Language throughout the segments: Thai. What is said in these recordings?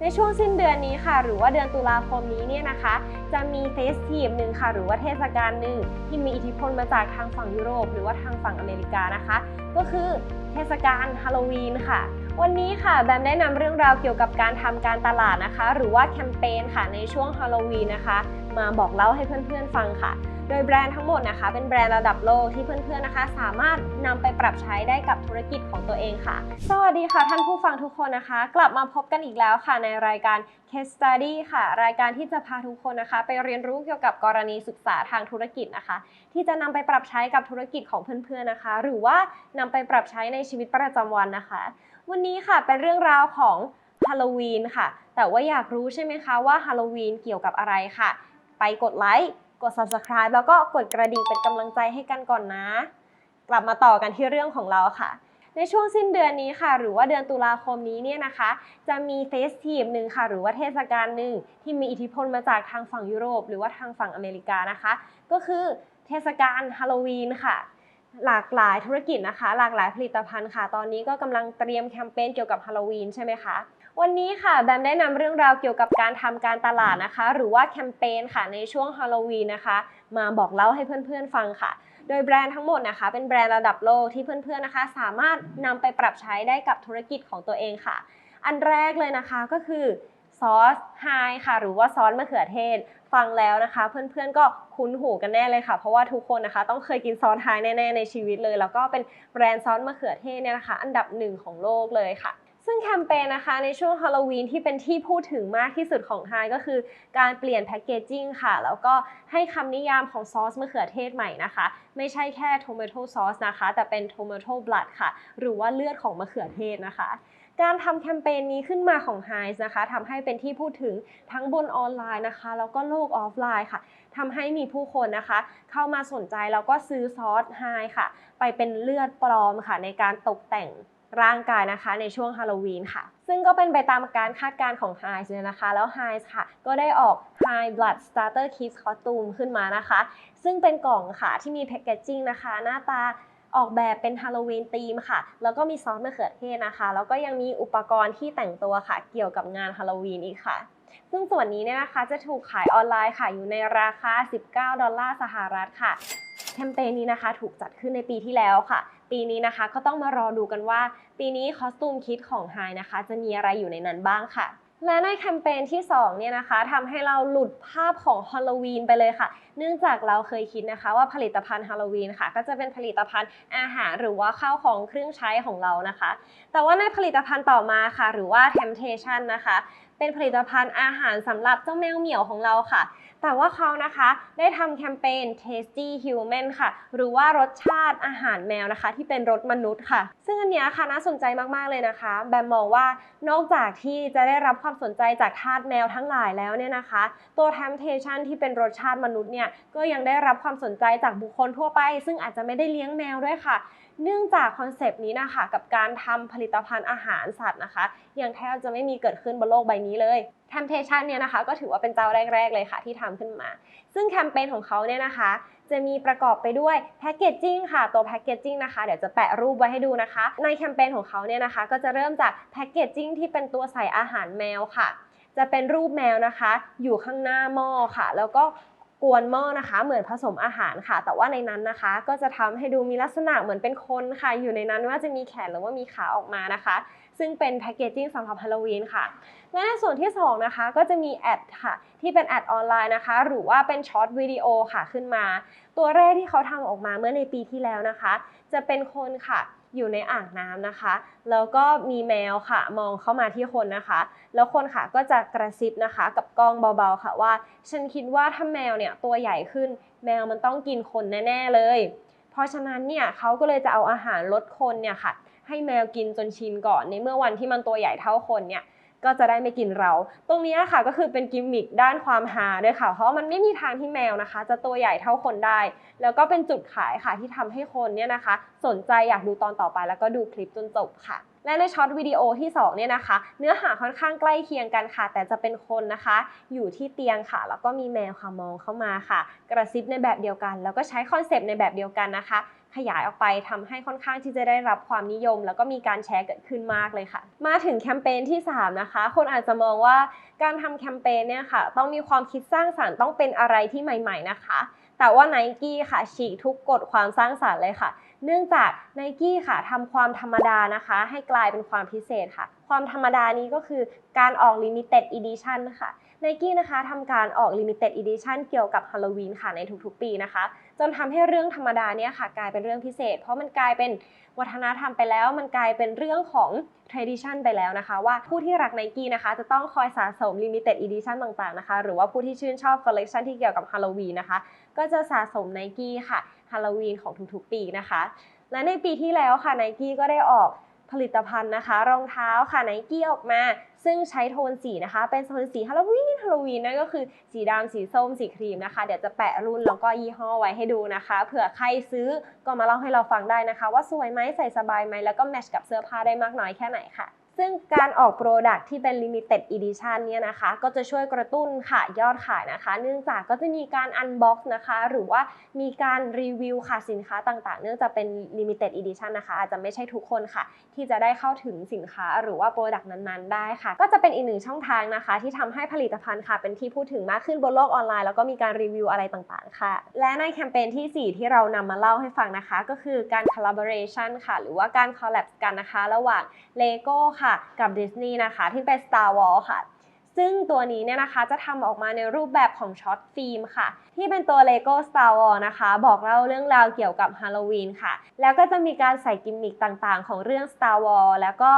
ในช่วงสิ้นเดือนนี้ค่ะ หรือว่าเดือนตุลาคมนี้เนี่ยนะคะ จะมีเฟสทีฟหนึ่งค่ะ หรือว่าเทศกาลหนึ่งที่มีอิทธิพลมาจากทางฝั่งยุโรป หรือว่าทางฝั่งอเมริกานะคะ ก็คือเทศกาลฮาโลวีนค่ะ วันนี้ค่ะแบมได้นำเรื่องราวเกี่ยวกับการทำการตลาดนะคะ หรือว่าแคมเปญค่ะในช่วงฮาโลวีนนะคะ มาบอกเล่าให้เพื่อนๆฟังค่ะ โดยแบรนด์ทั้งหมดนะคะ เป็นแบรนด์ระดับโลกที่เพื่อนๆนะคะ สามารถนำไปปรับใช้ได้กับธุรกิจของตัวเองค่ะ สวัสดีค่ะท่านผู้ฟังทุกคนนะคะ กลับมาพบกันอีกแล้วค่ะในรายการ Case Study ค่ะ รายการที่จะพาทุกคนนะคะ ไปเรียนรู้เกี่ยวกับกรณีศึกษาทางธุรกิจนะคะ ที่จะนำไปปรับใช้กับธุรกิจของเพื่อนๆนะคะ หรือว่านำไปปรับใช้ในชีวิตประจำวันนะคะ วันนี้ค่ะเป็นเรื่องราวของฮาโลวีนค่ะ แต่ว่าอยากรู้ใช่ไหมคะว่าฮาโลวีนเกี่ยวกับอะไรค่ะ ไปกดไลค์ กด subscribe แล้วก็กดกระดิ่งเป็นกำลังใจให้กันก่อนนะ กลับมาต่อกันที่เรื่องของเราค่ะ ในช่วงสิ้นเดือนนี้ค่ะ หรือว่าเดือนตุลาคมนี้เนี่ยนะคะ จะมีเฟสทีฟหนึ่งค่ะ หรือว่าเทศกาลหนึ่งที่มีอิทธิพลมาจากทางฝั่งยุโรป หรือว่าทางฝั่งอเมริกานะคะ ก็คือเทศกาลฮาโลวีนค่ะ หลากหลายธุรกิจนะคะ หลากหลายผลิตภัณฑ์ค่ะ ตอนนี้ก็กำลังเตรียมแคมเปญเกี่ยวกับฮาโลวีนใช่ไหมคะ วันนี้ค่ะแบมได้นำเรื่องราวเกี่ยวกับการทำการตลาดนะคะ หรือว่าแคมเปญค่ะในช่วงฮาโลวีนนะคะ มาบอกเล่าให้เพื่อนๆฟังค่ะ โดยแบรนด์ทั้งหมดนะคะ เป็นแบรนด์ระดับโลกที่เพื่อนๆนะคะ สามารถนำไปปรับใช้ได้กับธุรกิจของตัวเองค่ะ อันแรกเลยนะคะก็คือ อสไฮค่ะ หรือว่าซอสมะเขือเทศ ฟังแล้วนะคะ เพื่อนๆก็คุ้นหูกันแน่เลยค่ะ เพราะว่าทุกคนนะคะ ต้องเคยกินซอสไฮแน่ๆในชีวิตเลย แล้วก็เป็นแบรนด์ซอสมะเขือเทศเนี่ยนะคะ อันดับหนึ่งของโลกเลยค่ะซึ่งแคมเปญนะคะในช่วงฮาโลวีนที่เป็นที่พูดถึงมากที่สุดของไฮก็คือการเปลี่ยนแพคเกจจิ้งค่ะ แล้วก็ให้คำนิยามของซอสมะเขือเทศใหม่นะคะ ไม่ใช่แค่ tomato sauce นะคะ แต่เป็น tomato blood ค่ะ หรือว่าเลือดของมะเขือเทศนะคะ การทำแคมเปญนี้ขึ้นมาของ h i นะคะทำให้เป็นที่พูดถึงทั้งบนออนไลน์นะคะ แล้วก็โลกออฟไลน์ค่ะทำให้มีผู้คนนะคะ เข้ามาสนใจแล้วก็ซื้อซอสไฮค่ะ ไปเป็นเลือดปลอมค่ะ ในการตกแต่งร่างกายนะคะในช่วงฮาโลวีนค่ะ ซึ่งก็เป็นไปตามการคาดการณ์ของ h i เลยนะคะ แล้ว h i ค่ะ ก็ได้ออก High Blood Starter Kit Costume ขึ้นมานะคะ ซึ่งเป็นกล่องค่ะที่มีแพคเกจจิ้งนะคะ หน้าตา ออกแบบเป็นฮาโลวีนธีมค่ะ แล้วก็มีซอสมะเขือเทศนะคะ แล้วก็ยังมีอุปกรณ์ที่แต่งตัวค่ะ เกี่ยวกับงานฮาโลวีนอีกค่ะ ซึ่งส่วนนี้เนี่ยนะคะจะถูกขายออนไลน์ค่ะ อยู่ในราคา 19 ดอลลาร์สหรัฐค่ะ แคมเปญนี้นะคะถูกจัดขึ้นในปีที่แล้วค่ะ ปีนี้นะคะก็ต้องมารอดูกันว่า ปีนี้คอสตูมคิดของไฮนะคะ จะมีอะไรอยู่ในนั้นบ้างค่ะ และในแคมเปญที่2เนี่ยนะคะทำให้เราหลุดภาพของฮาโลวีนไปเลยค่ะ เนื่องจากเราเคยคิดนะคะว่าผลิตภัณฑ์ฮาโลวีนค่ะ ก็จะเป็นผลิตภัณฑ์อาหารหรือว่าข้าวของเครื่องใช้ของเรานะคะ แต่ว่าในผลิตภัณฑ์ต่อมาค่ะ หรือว่า Temptation นะคะเป็นผลิตภัณฑ์อาหารสำหรับเจ้าแมวเหมียวของเราค่ะ แต่ว่าเขานะคะได้ทำแคมเปญ Tasty Human ค่ะ หรือว่ารสชาติอาหารแมวนะคะ ที่เป็นรสมนุษย์ค่ะ ซึ่งอันนี้ค่ะน่าสนใจมากๆเลยนะคะ แบมมองว่านอกจากที่จะได้รับความสนใจจากทาสแมวทั้งหลายแล้วเนี่ยนะคะ ตัว Temptation ที่เป็นรสชาติมนุษย์เนี่ยก็ยังได้รับความสนใจจากบุคคลทั่วไป ซึ่งอาจจะไม่ได้เลี้ยงแมวด้วยค่ะ เนื่องจากคอนเซปต์นี้นะคะกับการทำผลิตภัณฑ์อาหารสัตว์นะคะยังแทบจะไม่มีเกิดขึ้นบนโลกใบนี้เลย Temptation เนี่ยนะคะก็ถือว่าเป็นเจ้าแรก ๆ เลยค่ะที่ทำขึ้นมา ซึ่งแคมเปญของเขาเนี่ยนะคะ จะมีประกอบไปด้วยแพคเกจจิ้งค่ะตัวแพคเกจจิ้งนะคะเดี๋ยวจะแปะรูปไว้ให้ดูนะคะ ในแคมเปญของเขาเนี่ยนะคะ ก็จะเริ่มจากแพคเกจจิ้งที่เป็นตัวใส่อาหารแมวค่ะจะเป็นรูปแมวนะคะ อยู่ข้างหน้าหม้อค่ะ แล้วก็ กวนหม้อนะคะ เหมือนผสมอาหารค่ะ แต่ว่าในนั้นนะคะ ก็จะทำให้ดูมีลักษณะเหมือนเป็นคนค่ะ อยู่ในนั้นว่าจะมีแขนหรือว่ามีขาออกมานะคะ ซึ่งเป็นแพคเกจจิ้งสำหรับฮาโลวีนค่ะและในส่วนที่ 2 นะคะ ก็จะมีแอดค่ะ ที่เป็นแอดออนไลน์นะคะ หรือว่าเป็นช็อตวิดีโอค่ะขึ้นมา ตัวแรกที่เขาทำออกมาเมื่อในปีที่แล้วนะคะ จะเป็นคนค่ะ อยู่ในอ่างน้ำนะคะ แล้วก็มีแมวค่ะ มองเข้ามาที่คนนะคะ แล้วคนค่ะก็จะกระซิบนะคะ กับกล้องเบาๆค่ะว่า ฉันคิดว่าถ้าแมวเนี่ยตัวใหญ่ขึ้น แมวมันต้องกินคนแน่ๆเลย เพราะฉะนั้นเนี่ยเขาก็เลยจะเอาอาหารลดคนเนี่ยค่ะ ให้แมวกินจนชินก่อนในเมื่อวันที่มันตัวใหญ่เท่าคนเนี่ย ก็จะได้ไม่กินเรา ตรงนี้ค่ะก็คือเป็นกิมมิคด้านความฮาด้วยค่ะ เพราะมันไม่มีทางที่แมวนะคะ จะตัวใหญ่เท่าคนได้ แล้วก็เป็นจุดขายค่ะที่ทำให้คนเนี่ยนะคะ สนใจอยากดูตอนต่อไป แล้วก็ดูคลิปจนจบค่ะและในช็อตวิดีโอที่สองเนี่ยนะคะ เนื้อหาค่อนข้างใกล้เคียงกันค่ะ แต่จะเป็นคนนะคะ อยู่ที่เตียงค่ะ แล้วก็มีแมวค่ะมองเข้ามาค่ะ กระซิบในแบบเดียวกัน แล้วก็ใช้คอนเซปต์ในแบบเดียวกันนะคะ ขยายออกไปทำให้ค่อนข้างที่จะได้รับความนิยม แล้วก็มีการแชร์เกิดขึ้นมากเลยค่ะ มาถึงแคมเปญที่ 3 นะคะ คนอาจจะมองว่าการทำแคมเปญเนี่ยค่ะ ต้องมีความคิดสร้างสรรค์ต้องเป็นอะไรที่ใหม่ ๆ นะคะ แต่ว่า n i กี้ค่ะฉีกทุกกฎความสร้างสรรค์เลยค่ะ เนื่องจาก n i กี้ค่ะทำความธรรมดานะคะ ให้กลายเป็นความพิเศษค่ะ ความธรรมดานี้ก็คือการออก Limited Edition ค่ะ n i กี้นะคะทำการออก Limited Edition เกี่ยวกับฮาโลวีนค่ะในทุกๆ ปีนะคะ จนทำให้เรื่องธรรมดาเนี่ยค่ะกลายเป็นเรื่องพิเศษ เพราะมันกลายเป็นวัฒนธรรมไปแล้ว มันกลายเป็นเรื่องของ tradition ไปแล้วนะคะ ว่าผู้ที่รัก n i กี้นะคะ จะต้องคอยสะสม limited edition ต่างๆนะคะ หรือว่าผู้ที่ชื่นชอบ collection ที่เกี่ยวกับฮาโลวีนนะคะ ก็จะสะสม n i กี้ค่ะฮาโลวีนของทุกๆ ปีนะคะ และในปีที่แล้วค่ะ n i กี้ก็ได้ออก ผลิตภัณฑ์นะคะ รองเท้าค่ะไนกี้ออกมา ซึ่งใช้โทนสีนะคะ เป็นโทนสีฮาโลวีนฮาโลวีนนั่นก็คือสีดำสีส้มสีครีมนะคะ เดี๋ยวจะแปะรุ่นแล้วก็ยี่ห้อไว้ให้ดูนะคะเผื่อใครซื้อก็มาเล่าให้เราฟังได้นะคะ ว่าสวยไหมใส่สบายไหมแล้วก็แมทช์กับเสื้อผ้าได้มากน้อยแค่ไหนค่ะ ซึ่งการออกโปรดักที่เป็น Limited Edition เนี่ยนะคะ ก็จะช่วยกระตุ้นค่ะยอดขายนะคะ เนื่องจากก็จะมีการอันบ็อกซ์นะคะ หรือว่ามีการรีวิวค่ะสินค้าต่างๆ เนื่องจากเป็น Limited Edition นะคะ อาจจะไม่ใช่ทุกคนค่ะ ที่จะได้เข้าถึงสินค้าหรือว่าโปรดักต์นั้นๆ ได้ค่ะ ก็จะเป็นอีกหนึ่งช่องทางนะคะ ที่ทำให้ผลิตภัณฑ์ค่ะ เป็นที่พูดถึงมากขึ้นบนโลกออนไลน์แล้วก็มีการรีวิวอะไรต่างๆ ค่ะ และในแคมเปญทีสี่4 ที่เรานำมาเล่าให้ฟังนะคะ ก็คือการ collaboration ค่ะ หรือว่าการ collab กันนะคะ ระหว่าง Lego ค่ะกับ Disney นะคะที่เป็น Star Wars ค่ะ ซึ่งตัวนี้เนี่ยนะคะจะทำออกมาในรูปแบบของช็อตฟิล์มค่ะ ที่เป็นตัว Lego Star Wars นะคะ บอกเล่าเรื่องราวเกี่ยวกับฮาโลวีนค่ะ แล้วก็จะมีการใส่กิมมิคต่างๆ ของเรื่อง Star Wars แล้วก็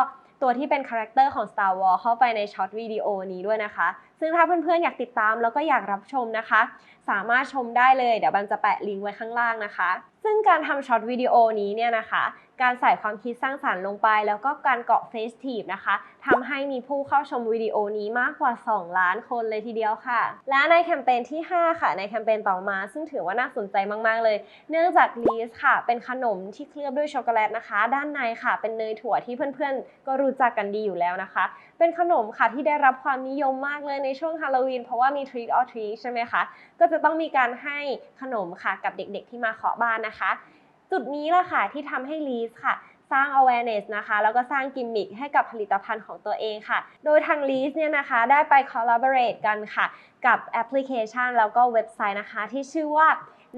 ตัวที่เป็นคาแรคเตอร์ของ Star Wars เข้าไปในช็อตวิดีโอนี้ด้วยนะคะ ซึ่งถ้าเพื่อนๆ อยากติดตามแล้วก็อยากรับชมนะคะ สามารถชมได้เลย เดี๋ยวบันจะแปะลิงก์ไว้ข้างล่างนะคะ ซึ่งการทำช็อตวิดีโอนี้เนี่ยนะคะ การใส่ความคิดสร้างสรรค์ลงไป แล้วก็การเกาะเฟซทีฟนะคะทำให้มีผู้เข้าชมวิดีโอนี้มากกว่า 2 ล้านคนเลยทีเดียวค่ะ และในแคมเปญที่ 5 ค่ะ ในแคมเปญต่อมา ซึ่งถือว่าน่าสนใจมากๆเลย เนื่องจากลีสค่ะ เป็นขนมที่เคลือบด้วยช็อกโกแลตนะคะ ด้านในค่ะ เป็นเนยถั่วที่เพื่อนๆ ก็รู้จักกันดีอยู่แล้วนะคะ เป็นขนมค่ะที่ได้รับความนิยมมากเลยในช่วงฮาโลวีนเพราะว่ามี treat or treat ใช่ไหมคะ ก็จะต้องมีการให้ขนมค่ะกับเด็กๆที่มาเคาะบ้านนะคะ จุดนี้แหละค่ะที่ทำให้ลีสค่ะสร้าง awareness นะคะ แล้วก็สร้างกิมมิคให้กับผลิตภัณฑ์ของตัวเองค่ะ โดยทางลีสเนี่ยนะคะได้ไป collaborate กันค่ะ กับแอปพลิเคชัน แล้วก็เว็บไซต์นะคะที่ชื่อว่า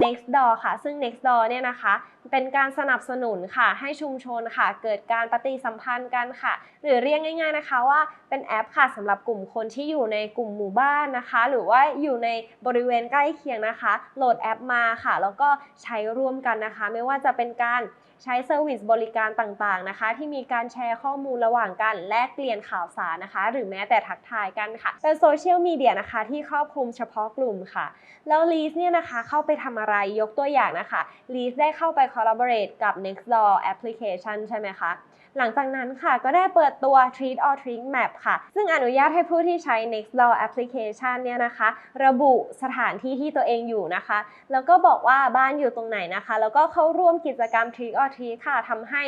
Nextdoor ค่ะ ซึ่ง Nextdoor เนี่ยนะคะ เป็นการสนับสนุนค่ะ ให้ชุมชนค่ะ เกิดการปฏิสัมพันธ์กันค่ะ หรือเรียกง่าย ๆนะคะว่าเป็นแอปค่ะสำหรับกลุ่มคนที่อยู่ในกลุ่มหมู่บ้านนะคะ หรือว่าอยู่ในบริเวณใกล้เคียงนะคะ โหลดแอปมาค่ะ แล้วก็ใช้ร่วมกันนะคะ ไม่ว่าจะเป็นการ ใช้เซอร์วิสบริการต่างๆนะคะ ที่มีการแชร์ข้อมูลระหว่างกันแลกเปลี่ยนข่าวสารนะคะ หรือแม้แต่ทักทายกันค่ะ เป็นโซเชียลมีเดียนะคะที่ครอบคลุมเฉพาะกลุ่มค่ะ แล้วลีสเนี่ยนะคะเข้าไปทำอะไรยกตัวอย่างนะคะลีสได้เข้าไป collaborate กับ Nextdoor application ใช่ไหมคะ หลังจากนั้นค่ะก็ได้เปิดตัว Treat or Treat Map ค่ะ ซึ่งอนุญาตให้ผู้ที่ใช้ Nextdoor application เนี่ยนะคะ ระบุสถานที่ที่ตัวเองอยู่นะคะ แล้วก็บอกว่าบ้านอยู่ตรงไหนนะคะ แล้วก็เข้าร่วมกิจกรรม Treat or Treat ค่ะทำให้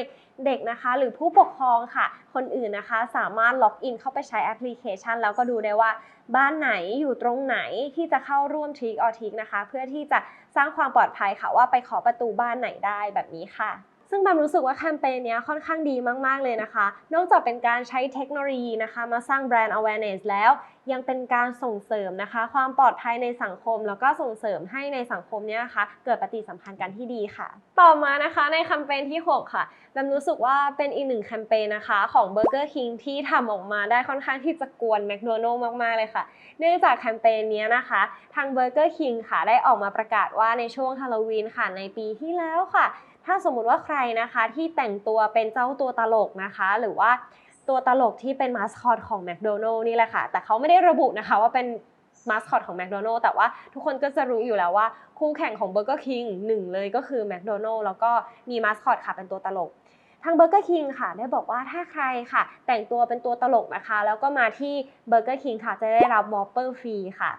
เด็กนะคะหรือผู้ปกครองค่ะ คนอื่นนะคะ สามารถล็อกอินเข้าไปใช้แอปพลิเคชัน แล้วก็ดูได้ว่าบ้านไหนอยู่ตรงไหนที่จะเข้าร่วม Trick or Treat นะคะ เพื่อที่จะสร้างความปลอดภัยค่ะว่าไปขอประตูบ้านไหนได้แบบนี้ค่ะ ซึ่งแบมรู้สึกว่าแคมเปญนี้ค่อนข้างดีมาก ๆ เลยนะคะ นอกจากเป็นการใช้เทคโนโลยีนะคะ มาสร้างแบรนด์ awareness แล้ว ยังเป็นการส่งเสริมนะคะ ความปลอดภัยในสังคม แล้วก็ส่งเสริมให้ในสังคมเนี้ยนะคะ เกิดปฏิสัมพันธ์กันที่ดีค่ะ ต่อมานะคะในแคมเปญที่ 6 ค่ะแบมรู้สึกว่าเป็นอีกหนึ่งแคมเปญนะคะ ของ Burger King ที่ทำออกมาได้ค่อนข้างที่จะกวน McDonald's มาก ๆ เลยค่ะ เนื่องจากแคมเปญนี้นะคะ ทาง Burger King ค่ะได้ออกมาประกาศว่าในช่วงฮาโลวีนค่ะในปีที่แล้วค่ะ ถ้าสมมุติว่าใครนะคะที่แต่งตัวเป็นเจ้าตัวตลกนะคะ หรือว่าตัวตลกที่เป็นมาสคอตของ McDonald's นี่แหละค่ะ แต่เขาไม่ได้ระบุนะคะว่าเป็นมาสคอตของ McDonald's แต่ว่าทุกคนก็จะรู้อยู่แล้วว่า คู่แข่งของ Burger King หนึ่งเลยก็คือ McDonald's แล้วก็มีมาสคอตค่ะเป็นตัวตลกทาง Burger King ค่ะ ได้บอกว่าถ้าใครค่ะ แต่งตัวเป็นตัวตลกนะคะ แล้วก็มาที่ Burger King ค่ะจะได้รับวอปเปอร์ฟรีค่ะ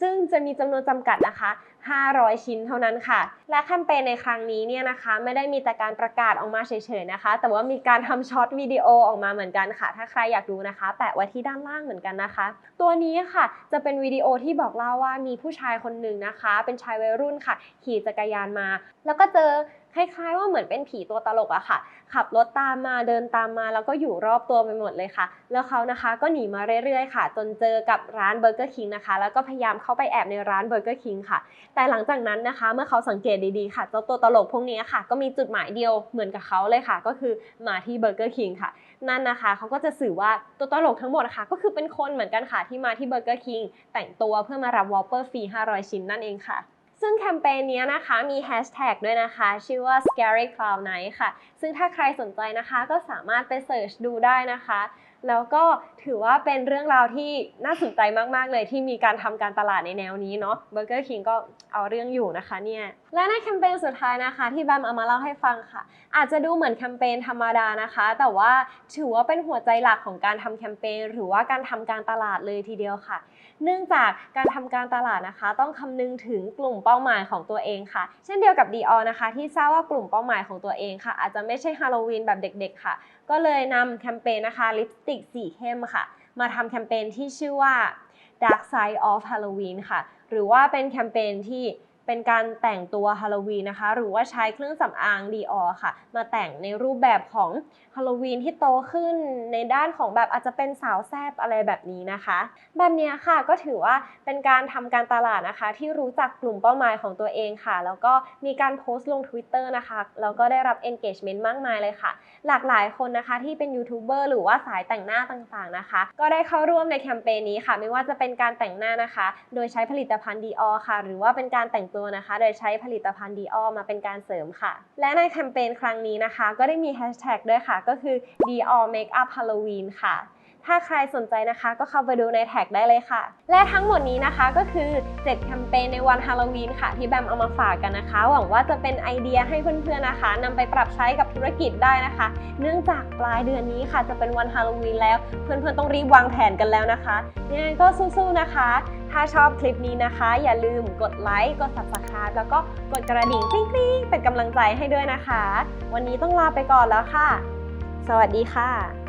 ซึ่งจะมีจำนวนจำกัดนะคะ 500 ชิ้นเท่านั้นค่ะ และแคมเปญในครั้งนี้เนี่ยนะคะ ไม่ได้มีแต่การประกาศออกมาเฉยๆนะคะ แต่ว่ามีการทำช็อตวิดีโอออกมาเหมือนกันค่ะ ถ้าใครอยากดูนะคะ แปะไว้ที่ด้านล่างเหมือนกันนะคะ ตัวนี้ค่ะจะเป็นวิดีโอที่บอกเล่าว่ามีผู้ชายคนหนึ่งนะคะ เป็นชายวัยรุ่นค่ะ ขี่จักรยานมา แล้วก็เจอ คล้ายๆ ว่าเหมือนเป็นผีตัวตลกอะค่ะ ขับรถตามมาเดินตามมา แล้วก็อยู่รอบตัวไปหมดเลยค่ะ แล้วเขานะคะก็หนีมาเรื่อยๆค่ะ จนเจอกับร้านเบอร์เกอร์คิงนะคะ แล้วก็พยายามเข้าไปแอบในร้านเบอร์เกอร์คิงค่ะ แต่หลังจากนั้นนะคะ เมื่อเขาสังเกตดีๆค่ะเจ้าตัวตลกพวกนี้ค่ะ ก็มีจุดหมายเดียวเหมือนกับเขาเลยค่ะ ก็คือมาที่เบอร์เกอร์คิงค่ะ นั่นนะคะเขาก็จะสื่อว่าตัวตลกทั้งหมดนะคะก็คือเป็นคนเหมือนกันค่ะที่มาที่เบอร์เกอร์คิงแต่งตัวเพื่อมารับวอลเปอร์ฟรี500 ชิ้นนั่นเองค่ะ ซึ่งแคมเปญนี้นะคะมีแฮชแท็กด้วยนะคะ ชื่อว่า scary cloud night ค่ะ ซึ่งถ้าใครสนใจนะคะก็สามารถไปเสิร์ชดูได้นะคะ แล้วก็ถือว่าเป็นเรื่องราวที่น่าสนใจมาก ๆ เลยที่มีการทำการตลาดในแนวนี้เนาะ Burger King ก็เอาเรื่องอยู่นะคะเนี่ย และในแคมเปญสุดท้ายนะคะ ที่แบมเอามาเล่าให้ฟังค่ะ อาจจะดูเหมือนแคมเปญธรรมดานะคะ แต่ว่าถือว่าเป็นหัวใจหลักของการทำแคมเปญหรือว่าการทำการตลาดเลยทีเดียวค่ะ เนื่องจากการทำการตลาดนะคะ ต้องคำนึงถึงกลุ่มเป้าหมายของตัวเองค่ะ เช่นเดียวกับ Dior นะคะ ที่ทราบว่ากลุ่มเป้าหมายของตัวเองค่ะ อาจจะไม่ใช่ฮาโลวีนแบบเด็ก ๆ ค่ะ ก็เลยนำแคมเปญนะคะลิปสติกสีเข้มค่ะ มาทำแคมเปญที่ชื่อว่า Dark Side of Halloween ค่ะ หรือว่าเป็นแคมเปญที่เป็นการแต่งตัวฮาโลวีนนะคะ หรือว่าใช้เครื่องสำอาง Dior ค่ะ มาแต่งในรูปแบบของฮาโลวีนที่โตขึ้นในด้านของแบบอาจจะเป็นสาวแซบอะไรแบบนี้นะคะ แบบนี้ค่ะก็ถือว่าเป็นการทำการตลาดนะคะ ที่รู้จักกลุ่มเป้าหมายของตัวเองค่ะ แล้วก็มีการโพสต์ลง Twitter นะคะ แล้วก็ได้รับ engagement มากมายเลยค่ะ หลากหลายคนนะคะที่เป็นยูทูบเบอร์หรือว่าสายแต่งหน้าต่างๆนะคะ ก็ได้เข้าร่วมในแคมเปญนี้ค่ะ ไม่ว่าจะเป็นการแต่งหน้านะคะ โดยใช้ผลิตภัณฑ์ดีออค่ะ หรือว่าเป็นการแต่งตัวนะคะ โดยใช้ผลิตภัณฑ์ดีออมาเป็นการเสริมค่ะ และในแคมเปญครั้งนี้นะคะ ก็ได้มีแฮชแท็กด้วยค่ะ ก็คือ d ีออ Makeup Halloween ค่ะ ถ้าใครสนใจนะคะ ก็เข้าไปดูในแท็กได้เลยค่ะ และทั้งหมดนี้นะคะก็คือ 7 แคมเปญในวันฮาโลวีนค่ะ ที่แบมเอามาฝากกันนะคะ หวังว่าจะเป็นไอเดียให้เพื่อนๆนะคะนำไปปรับใช้กับธุรกิจได้นะคะ เนื่องจากปลายเดือนนี้ค่ะ จะเป็นวันฮาโลวีนแล้ว เพื่อนๆต้องรีบวางแผนกันแล้วนะคะยังไงก็สู้ๆนะคะ ถ้าชอบคลิปนี้นะคะ อย่าลืมกดไลค์กด subscribe แล้วก็กดกระดิ่งกริ๊งๆเป็นกำลังใจให้ด้วยนะคะ วันนี้ต้องลาไปก่อนแล้วค่ะ สวัสดีค่ะ